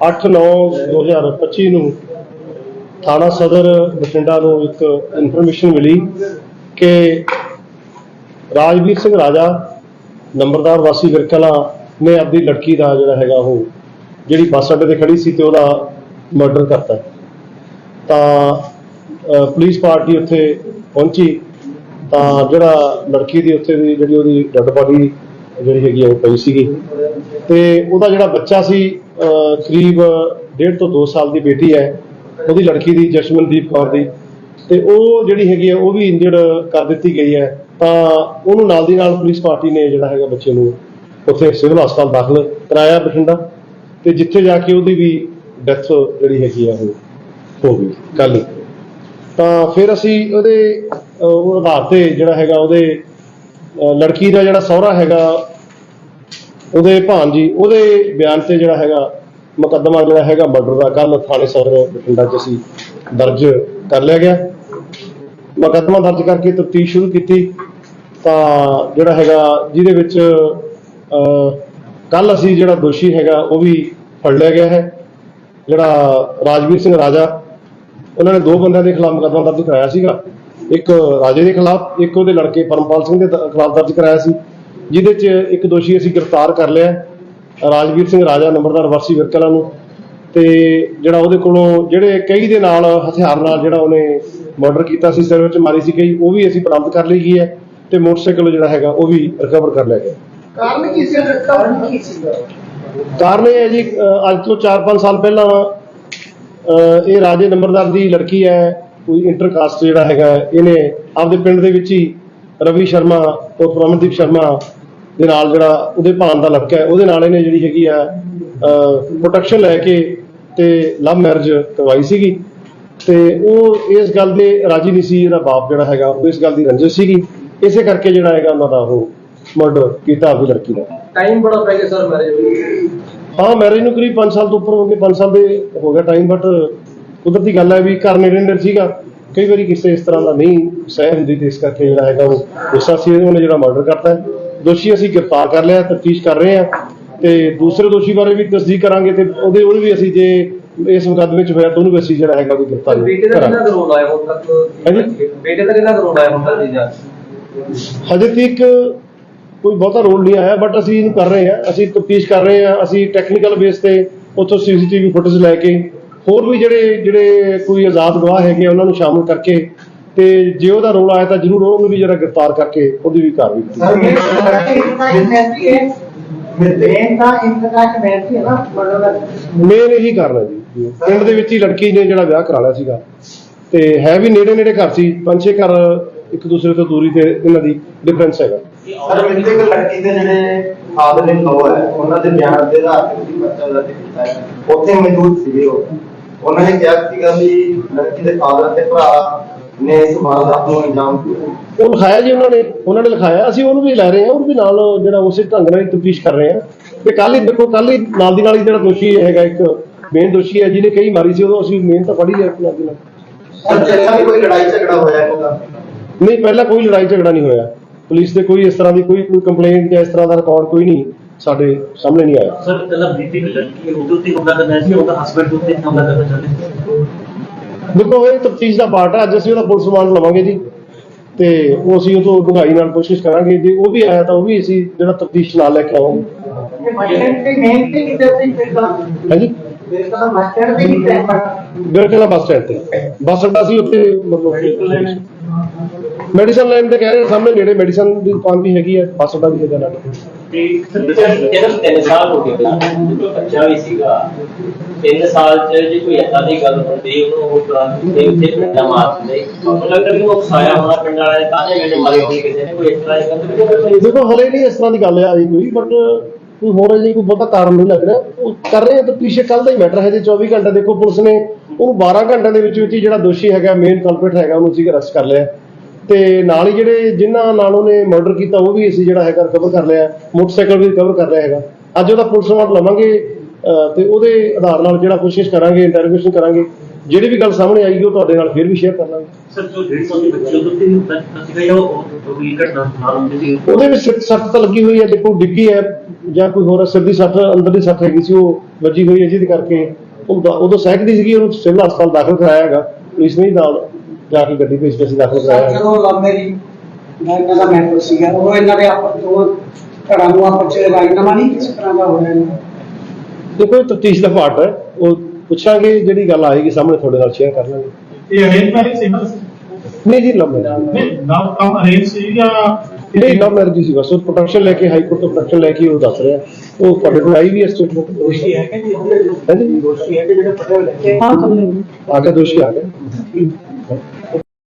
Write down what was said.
8/9/2025 ਨੂੰ ਥਾਣਾ ਸਦਰ ਬਠਿੰਡਾ ਨੂੰ ਇੱਕ ਇਨਫੋਰਮੇਸ਼ਨ ਮਿਲੀ ਕਿ ਰਾਜਵੀਰ ਸਿੰਘ ਰਾਜਾ, ਨੰਬਰਦਾਰ ਵਾਸੀ ਵਿਰਕਲਾ ਨੇ ਆਪਣੀ ਲੜਕੀ ਦਾ ਜਿਹੜਾ ਹੈਗਾ ਉਹ ਜਿਹੜੀ ਬੱਸ ਅੱਡੇ ਤੇ ਖੜੀ ਸੀ ਤੇ ਉਹਦਾ ਮਰਡਰ ਕਰਤਾ। ਤਾਂ ਪੁਲਿਸ ਪਾਰਟੀ ਉੱਥੇ ਪਹੁੰਚੀ। ਤਾਂ ਜਿਹੜਾ ਲੜਕੀ ਦੀ ਉੱਥੇ ਦੀ ਜਿਹੜੀ ਉਹਦੀ ਡੈਡ ਬਾਡੀ ਜਿਹੜੀ ਹੈਗੀ ਆ ਉਹ ਪਈ ਸੀਗੀ। ਤੇ ਉਹਦਾ ਜਿਹੜਾ ਬੱਚਾ ਸੀ ਕਰੀਬ ਡੇਢ ਤੋਂ 2 ਸਾਲ ਦੀ ਬੇਟੀ ਹੈ। ਉਹਦੀ ਲੜਕੀ ਦੀ ਜਸ਼ਮਨਦੀਪ ਕੌਰ ਦੀ। ਤੇ ਉਹ ਜਿਹੜੀ ਹੈਗੀ ਆ ਉਹ ਵੀ ਇੰਜਰਡ ਕਰ ਦਿੱਤੀ ਗਈ ਹੈ। ਤਾਂ ਉਹਨੂੰ ਨਾਲ ਦੀ ਨਾਲ ਪੁਲਿਸ ਪਾਰਟੀ ਨੇ ਜਿਹੜਾ ਹੈਗਾ ਬੱਚੇ ਨੂੰ ਉੱਥੇ ਸਿਵਲ ਹਸਪਤਾਲ ਦਾਖਲ ਕਰਾਇਆ ਬਠਿੰਡਾ। ਤੇ ਜਿੱਥੇ ਜਾ ਕੇ ਉਹਦੀ ਵੀ ਡੈਥ ਜਿਹੜੀ ਹੈਗੀ ਆ, ਉਹ ਹੋ ਗਈ ਕੱਲ ਤਾਂ ਫਿਰ ਅਸੀਂ ਉਹਦੇ ਉਹ ਆਧਾਰ ਤੇ ਜਿਹੜਾ ਹੈਗਾ, ਉਹਦੇ ਲੜਕੀ ਦਾ ਜਿਹੜਾ ਸਹੁਰਾ ਹੈਗਾ ਉਹਦੇ ਭਾਣਜੀ, ਉਹਦੇ ਬਿਆਨ ਤੇ ਜਿਹੜਾ ਹੈਗਾ, ਮੁਕੱਦਮਾ ਜਿਹੜਾ ਹੈਗਾ ਮਰਡਰ ਦਾ ਕੱਲ ਥਾਣੇ ਸਦਰ ਬਠਿੰਡਾ 'ਚ ਅਸੀਂ ਦਰਜ ਕਰ ਲਿਆ ਗਿਆ। ਮੁਕੱਦਮਾ ਦਰਜ ਕਰਕੇ ਤਫਤੀਸ਼ ਸ਼ੁਰੂ ਕੀਤੀ। ਤਾਂ ਜਿਹੜਾ ਹੈਗਾ, ਜਿਹਦੇ ਵਿੱਚ ਕੱਲ ਅਸੀਂ ਜਿਹੜਾ ਦੋਸ਼ੀ ਹੈਗਾ, ਉਹ ਵੀ ਫੜ ਲਿਆ ਗਿਆ ਹੈ। ਜਿਹੜਾ ਰਾਜਵੀਰ ਸਿੰਘ ਰਾਜਾ, ਉਹਨਾਂ ਨੇ ਦੋ ਬੰਦਿਆਂ ਦੇ ਖਿਲਾਫ ਮੁਕੱਦਮਾ ਦਰਜ ਕਰਾਇਆ ਸੀਗਾ। ਇੱਕ ਰਾਜੇ ਦੇ ਖਿਲਾਫ, ਇੱਕ ਉਹਦੇ ਲੜਕੇ ਪਰਮਪਾਲ ਸਿੰਘ ਦੇ, ਖਿਲਾਫ ਦਰਜ ਕਰਾਇਆ ਸੀ। ਜਿਹਦੇ 'ਚ ਇੱਕ ਦੋਸ਼ੀ ਅਸੀਂ ਗ੍ਰਿਫਤਾਰ ਕਰ ਲਿਆ ਰਾਜਵੀਰ ਸਿੰਘ ਰਾਜਾ ਨੰਬਰਦਾਰ ਵਾਸੀ ਵਿਰਕਲਾ ਨੂੰ। ਤੇ ਜਿਹੜਾ ਉਹਦੇ ਕੋਲੋਂ ਜਿਹੜੇ ਕਈ ਦੇ ਨਾਲ ਹਥਿਆਰ ਨਾਲ ਜਿਹੜਾ ਉਹਨੇ ਮਰਡਰ ਕੀਤਾ ਸੀ ਸਿਰ ਵਿੱਚ ਮਾਰੀ ਸੀ ਕਈ ਉਹ ਵੀ ਅਸੀਂ ਬਰਾਮਦ ਕਰ ਲਈ ਗਈ ਹੈ ਤੇ ਮੋਟਰਸਾਈਕਲ ਜਿਹੜਾ ਹੈਗਾ ਉਹ ਵੀ ਰਿਕਵਰ ਕਰ ਲਿਆ ਗਿਆ। ਕਾਰਨ ਕੀ ਸੀ ਕਾਰਨ ਕੀ ਸੀ ਕਾਰਨ ਇਹ ਹੈ ਜੀ ਅੱਜ ਤੋਂ 4-5 ਸਾਲ ਪਹਿਲਾਂ ਇਹ ਰਾਜੇ ਨੰਬਰਦਾਰ ਦੀ ਲੜਕੀ ਹੈ ਕੋਈ ਇੰਟਰਕਾਸਟ ਜਿਹੜਾ ਹੈਗਾ ਇਹਨੇ ਆਪਦੇ ਪਿੰਡ ਦੇ ਵਿੱਚ ਹੀ ਰਵੀ ਸ਼ਰਮਾ ਤੇ ਪ੍ਰਮਨਦੀਪ ਸ਼ਰਮਾ ਦੇ ਨਾਲ ਜਿਹੜਾ ਉਹਦੇ ਭਾਣ ਦਾ ਲੜਕਾ ਹੈ ਉਹਦੇ ਨਾਲ ਇਹਨੇ ਜਿਹੜੀ ਹੈਗੀ ਆ ਪ੍ਰੋਟੈਕਸ਼ਨ ਲੈ ਕੇ ਤੇ ਲਵ ਮੈਰਿਜ ਕਰਵਾਈ ਸੀਗੀ। ਤੇ ਉਹ ਇਸ ਗੱਲ ਦੇ ਰਾਜੀ ਨਹੀਂ ਸੀ ਇਹਦਾ ਬਾਪ ਜਿਹੜਾ ਹੈਗਾ ਉਹ ਇਸ ਗੱਲ ਦੀ ਰੰਜਿਸ਼ ਸੀਗੀ। ਇਸੇ ਕਰਕੇ ਜਿਹੜਾ ਹੈਗਾ ਉਹਨਾਂ ਦਾ ਉਹ ਮਰਡਰ ਕੀਤਾ ਆਪਣੀ ਲੜਕੀ ਦਾ ਟਾਈਮ ਬੜਾ ਪੈ ਗਿਆ ਸਰ ਮੈਰਿਜ ਹਾਂ ਮੈਰਿਜ ਨੂੰ ਕਰੀਬ 5 ਸਾਲ ਤੋਂ ਉੱਪਰ ਹੋ ਗਏ 5 ਸਾਲ ਦੇ ਹੋ ਗਿਆ ਟਾਈਮ ਬਟ ਕੁਦਰਤੀ ਗੱਲ ਹੈ ਵੀ ਘਰ ਨੇੜੇ ਨੇੜੇ ਸੀਗਾ। ਕਈ ਵਾਰੀ ਕਿਸੇ ਇਸ ਤਰ੍ਹਾਂ ਦਾ ਨਹੀਂ ਸਹਿ ਹੁੰਦੀ ਤੇ ਇਸ ਕਰਕੇ ਜਿਹੜਾ ਹੈਗਾ ਉਹ ਗੁੱਸਾ ਸੀ ਉਹਨੇ ਜਿਹੜਾ ਮਰਡਰ ਕਰਤਾ ਹੈ। ਦੋਸ਼ੀ ਅਸੀਂ ਗ੍ਰਿਫਤਾਰ ਕਰ ਲਿਆ ਤਫਤੀਸ਼ ਕਰ ਰਹੇ ਹਾਂ ਤੇ ਦੂਸਰੇ ਦੋਸ਼ੀ ਬਾਰੇ ਵੀ ਤਸਦੀਕ ਕਰਾਂਗੇ ਤੇ ਉਹਦੇ ਉਹਨੂੰ ਵੀ ਅਸੀਂ ਜੇ ਇਸ ਮੁਕੱਦਮੇ 'ਚ ਹੋਇਆ ਤਾਂ ਉਹਨੂੰ ਵੀ ਅਸੀਂ ਜਿਹੜਾ ਹੈਗਾ ਉਹ ਗ੍ਰਿਫਤਾਰ ਬੇਟੇ ਦਾ ਕਿੰਨਾ ਕਰਾਂਗੇ। ਕਰੋੜ ਆਇਆ ਹੁਣ ਤੱਕ? ਹਾਂਜੀ? ਬੇਟੇ ਦਾ ਕਿੰਨਾ ਕਰੋੜ ਆਇਆ ਹੁਣ ਤੱਕ ਹਜੇ ਕੋਈ ਬਹੁਤਾ ਰੋਲ ਨਹੀਂ ਆਇਆ ਬਟ ਅਸੀਂ ਇਹਨੂੰ ਕਰ ਰਹੇ ਹਾਂ ਅਸੀਂ ਤਫਤੀਸ਼ ਕਰ ਰਹੇ ਹਾਂ ਅਸੀਂ ਟੈਕਨੀਕਲ ਬੇਸ ਤੇ ਉੱਥੋਂ ਸੀਸੀਟੀਵੀ ਫੁਟੇਜ ਲੈ ਕੇ ਹੋਰ ਵੀ ਜਿਹੜੇ ਜਿਹੜੇ ਕੋਈ ਆਜ਼ਾਦ ਗਵਾਹ ਹੈਗੇ ਉਹਨਾਂ ਨੂੰ ਸ਼ਾਮਲ ਕਰਕੇ ਤੇ ਜੇ ਉਹਦਾ ਰੋਲ ਆਇਆ ਤਾਂ ਜ਼ਰੂਰ ਉਹਨੂੰ ਵੀ ਜਿਹੜਾ ਗ੍ਰਿਫਤਾਰ ਕਰਕੇ ਉਹਦੀ ਵੀ ਕਾਰਵਾਈ ਕੀਤੀ ਸਰ ਮੇਨ ਤਾਂ ਇੰਟਰਨੈਟ ਮੈਚ ਹੈ ਨਾ ਮਤਲਬ ਮੇਨ ਇਹੀ ਕਾਰਨ ਹੈ ਜੀ। ਪਿੰਡ ਦੇ ਵਿੱਚ ਹੀ ਲੜਕੀ ਨੇ ਜਿਹੜਾ ਵਿਆਹ ਕਰਾ ਲਿਆ ਸੀਗਾ। ਤੇ ਹੈ ਵੀ ਨੇੜੇ ਨੇੜੇ ਘਰ ਸੀ ਪੰਜ ਛੇ ਘਰ ਇੱਕ ਦੂਸਰੇ ਤੋਂ ਦੂਰੀ ਤੇ ਇਹਨਾਂ ਦੀ ਡਿਫਰੈਂਸ ਹੈਗਾ। ਸਰ ਮਿਲਦੇ ਕਿ ਲੜਕੀ ਦੇ ਜਿਹੜੇ ਫਾਦਰ ਇਨ ਲੋ ਹੈ ਉਹਨਾਂ ਦੇ ਬਿਆਨ ਦੇ ਆਧਾਰ ਤੇ ਉਹਦੀ ਬੱਚਾ ਦਾ ਕੀਤਾ ਹੈ। ਉੱਥੇ ਮੌਜੂਦ ਸੀਗੇ ਉਹ। ਉਹਨਾਂ ਨੇ ਕਿਹਾ ਸੀਗਾ ਵੀ ਲੜਕੀ ਦੇ ਫਾਦਰ ਤੇ ਭਰਾ ਨੇ ਇਸ ਵਾਰਦਾਤ ਨੂੰ ਅੰਜਾਮ ਦਿੱਤਾ ਉਹ ਲਿਖਾਇਆ ਜੀ ਉਹਨਾਂ ਨੇ ਉਹਨਾਂ ਨੇ ਲਿਖਾਇਆ। ਅਸੀਂ ਉਹਨੂੰ ਵੀ ਲੈ ਰਹੇ ਹਾਂ ਉਹਨੂੰ ਵੀ ਨਾਲ ਜਿਹੜਾ ਉਸੇ ਢੰਗ ਨਾਲ ਹੀ ਤਫਤੀਸ਼ ਕਰ ਰਹੇ ਹਾਂ। ਤੇ ਕੱਲ ਹੀ ਦੇਖੋ ਕੱਲ ਹੀ ਨਾਲ ਦੀ ਨਾਲ ਹੀ ਜਿਹੜਾ ਦੋਸ਼ੀ ਹੈਗਾ ਇੱਕ ਮੇਨ ਦੋਸ਼ੀ ਹੈ ਜਿਹਨੇ ਕਈ ਮਾਰੀ ਸੀ ਉਦੋਂ ਅਸੀਂ ਮੇਨ ਤਾਂ ਫੜੀ ਲਿਆ ਨਾਲ ਦੀ ਨਾਲ। ਸਰ ਪਹਿਲਾਂ ਵੀ ਕੋਈ ਲੜਾਈ ਝਗੜਾ ਹੋਇਆ ਹੈ ਉਹਦਾ ਨਹੀਂ ਪਹਿਲਾਂ ਕੋਈ ਲੜਾਈ ਝਗੜਾ ਨਹੀਂ ਹੋਇਆ। ਪੁਲਿਸ ਦੇ ਕੋਈ ਇਸ ਤਰ੍ਹਾਂ ਦੀ ਕੋਈ ਕੋਈ ਕੰਪਲੇਂਟ ਜਾਂ ਇਸ ਤਰ੍ਹਾਂ ਦਾ ਰਿਕਾਰਡ ਕੋਈ ਨਹੀਂ ਸਾਡੇ ਸਾਹਮਣੇ ਨਹੀਂ ਆਇਆ। ਸਰ ਕੱਲਾ ਦੀ ਲੜਕੀ ਉਹਦੇ ਉੱਤੇ ਹਮਲਾ ਕਰਨਾ ਸੀ ਉਹਦਾ ਹਸਬੰਡ ਉੱਤੇ ਹਮਲਾ ਕਰਨਾ ਚਾਹੁੰਦੇ ਦੇਖੋ, ਇਹ ਤਫਤੀਸ਼ ਦਾ ਪਾਰਟ ਹੈ ਅੱਜ ਅਸੀਂ ਉਹਦਾ ਪੁਲਿਸ ਰਿਮਾਂਡ ਲਵਾਂਗੇ ਜੀ। ਤੇ ਉਹ ਅਸੀਂ ਉਹ ਤੋਂ ਡੂੰਘਾਈ ਨਾਲ ਕੋਸ਼ਿਸ਼ ਕਰਾਂਗੇ। ਜੇ ਉਹ ਵੀ ਆਇਆ ਤਾਂ ਉਹ ਵੀ ਅਸੀਂ ਜਿਹੜਾ ਤਫਤੀਸ਼ ਨਾਲ ਲੈ ਕੇ ਆਵਾਂਗੇ। ਹਾਂਜੀ? ਬਿਰਕਲਾ ਬੱਸ ਸਟੈਂਡ ਤੇ। ਬੱਸ ਅੱਡਾ ਸੀ ਉੱਥੇ ਮਤਲਬ ਮੈਡੀਸਨ ਲਾਈਨ ਤੇ ਕਹਿ ਰਹੇ ਸਾਹਮਣੇ ਨੇੜੇ ਮੈਡੀਸਨ ਦੀ ਦੁਕਾਨ ਵੀ ਹੈਗੀ ਹੈ, ਬੱਸ ਅੱਡਾ ਵੀ ਹੈਗਾ ਨਾਲ। ਤੇ ਸਰ ਬੱਚਾ ਜਦੋਂ 3 ਸਾਲ ਹੋ ਗਏ ਜਦੋਂ ਬੱਚਾ ਵੀ ਸੀਗਾ 3 ਸਾਲ ਚ ਜੇ ਕੋਈ ਏਦਾਂ ਦੀ ਗੱਲ ਹੁੰਦੀ ਉਹਨੂੰ ਉਹ ਤੁਰੰਤ ਦੇ ਉੱਤੇ ਪਿੰਡਾ ਮਾਰ ਦਿੰਦੇ। ਮੈਨੂੰ ਲੱਗਦਾ ਕਿ ਉਹ ਸਾਇਆ ਹੋਣਾ ਪਿੰਡ ਵਾਲੇ ਤਾਂ ਜੇ ਜਿਹੜੇ ਮਾਰੇ ਹੋਏ ਕਿਸੇ ਨੇ ਕੋਈ ਇਸ ਤਰ੍ਹਾਂ ਦੀ ਗੱਲ ਨਹੀਂ ਦੇਖੋ ਹਲੇ ਨਹੀਂ ਇਸ ਤਰ੍ਹਾਂ ਦੀ ਗੱਲ ਆਈ ਕੋਈ ਬਟ ਕੋਈ ਹੋਰ ਅਜੇ ਕੋਈ ਬਹੁਤਾ ਕਾਰਨ ਨਹੀਂ ਲੱਗ ਰਿਹਾ। ਉਹ ਕਰ ਰਹੇ ਆ ਤਾਂ ਪਿੱਛੇ ਕੱਲ ਦਾ ਹੀ ਮੈਟਰ ਹੈ ਜੇ 24 ਘੰਟੇ ਦੇਖੋ ਪੁਲਿਸ ਨੇ ਉਹਨੂੰ 12 ਘੰਟਿਆਂ ਦੇ ਵਿੱਚ ਵਿੱਚ ਹੀ ਜਿਹੜਾ ਦੋਸ਼ੀ ਹੈਗਾ ਮੇਨ ਕਲਪਿਟ ਹੈਗਾ ਉਹਨੂੰ ਅਸੀਂ ਅਰੈਸਟ ਕਰ ਲਿਆ। ਤੇ ਨਾਲ ਹੀ ਜਿਹੜੇ ਜਿਨ੍ਹਾਂ ਨਾਲ ਉਹਨੇ ਮਰਡਰ ਕੀਤਾ ਉਹ ਵੀ ਅਸੀਂ ਜਿਹੜਾ ਹੈਗਾ ਰਿਕਵਰ ਕਰ ਲਿਆ ਮੋਟਰਸਾਈਕਲ ਵੀ ਰਿਕਵਰ ਕਰ ਲਿਆ ਹੈਗਾ। ਅੱਜ ਉਹਦਾ ਪੁਲਿਸ ਰਿਮਾਂਡ ਲਵਾਂਗੇ ਤੇ ਉਹਦੇ ਆਧਾਰ ਨਾਲ ਜਿਹੜਾ ਕੋਸ਼ਿਸ਼ ਕਰਾਂਗੇ ਇੰਟਰੋਗੇਸ਼ਨ ਕਰਾਂਗੇ ਜਿਹੜੀ ਵੀ ਗੱਲ ਸਾਹਮਣੇ ਆਏਗੀ ਉਹ ਤੁਹਾਡੇ ਨਾਲ ਫਿਰ ਵੀ ਸ਼ੇਅਰ ਕਰ ਲਾਂਗੇ। ਸਰ ਜੋ 150 ਦੇ ਬੱਚੇ ਉਹਦੇ ਵਿੱਚ ਸੱਟ ਤਾਂ ਲੱਗੀ ਹੋਈ ਹੈ ਦੇਖੋ ਡਿੱਗੀ ਹੈ ਜਾਂ ਕੋਈ ਹੋਰ ਸਿਰ ਦੀ ਸੱਟ ਅੰਦਰ ਦੀ ਸੱਟ ਹੈਗੀ ਸੀ ਉਹ ਵੱਜੀ ਹੋਈ ਹੈ ਜਿਹਦੇ ਕਰਕੇ ਉਹ ਉਦੋਂ ਸਹਿਕਦੀ ਸੀਗੀ ਉਹਨੂੰ ਸਿਵਲ ਹਸਪਤਾਲ ਦਾਖਲ ਕਰਾਇਆ ਹੈਗਾ ਪੁਲਿਸ ਨੇ ਹੀ ਨਾਲ ਜਾ ਕੇ ਗੱਡੀ ਭੇਜ ਕੇ ਅਸੀਂ ਦਾਖਲ ਕਰਾਇਆ। ਜਦੋਂ ਲਵ ਮੇਰੀ ਮੈਂ ਇਹਨਾਂ ਦਾ ਮੈਂਬਰ ਸੀਗਾ ਉਹ ਇਹਨਾਂ ਦੇ ਆਪਸ ਤੋਂ ਘਰਾਂ ਨੂੰ ਆਪਸ ਚ ਰਾਜਨਾਮਾ ਨਹੀਂ ਕਿਸੇ ਤਰ੍ਹਾਂ ਦਾ ਹੋਇਆ ਇਹਨਾਂ ਦਾ। ਦੇਖੋ ਤਫਤੀਸ਼ ਦਾ ਪਾਰਟ ਹੈ। ਉਹ ਪੁੱਛਾਂਗੇ ਜਿਹੜੀ ਗੱਲ ਆਏਗੀ ਸਾਹਮਣੇ ਤੁਹਾਡੇ ਨਾਲ ਸ਼ੇਅਰ ਕਰ ਲਾਂਗੇ ਇਹ ਅਰੇਂਜ ਮੈਰਿਜ ਸੀ ਨਾ ਨਹੀਂ ਜੀ ਲੰਮੇ ਨਹੀਂ ਨਾਮ ਕੰਮ ਅਰੇਂਜ ਸੀ ਜਾਂ ਨਹੀਂ ਲਵ ਮੈਰਿਜ ਸੀ ਬਸ। ਉਹ ਪ੍ਰੋਟੈਕਸ਼ਨ ਲੈ ਕੇ ਹਾਈ ਕੋਰਟ ਤੋਂ ਪ੍ਰੋਟੈਕਸ਼ਨ ਲੈ ਕੇ ਉਹ ਦੱਸ ਰਿਹਾ। ਉਹ ਤੁਹਾਡੇ ਕੋਲ ਆਈ ਵੀ ਹੈ ਸਟੇਟਮੈਂਟ ਦੋਸ਼ੀ ਹੈ ਕਿ ਦੋਸ਼ੀ ਹੈ ਕਿ ਜਿਹੜੇ ਪਟਿਆਲੇ ਹਾਂ ਕਰ ਲੈਂਦੇ ਆ ਕੇ ਦੋਸ਼ੀ ਆ ਗਏ।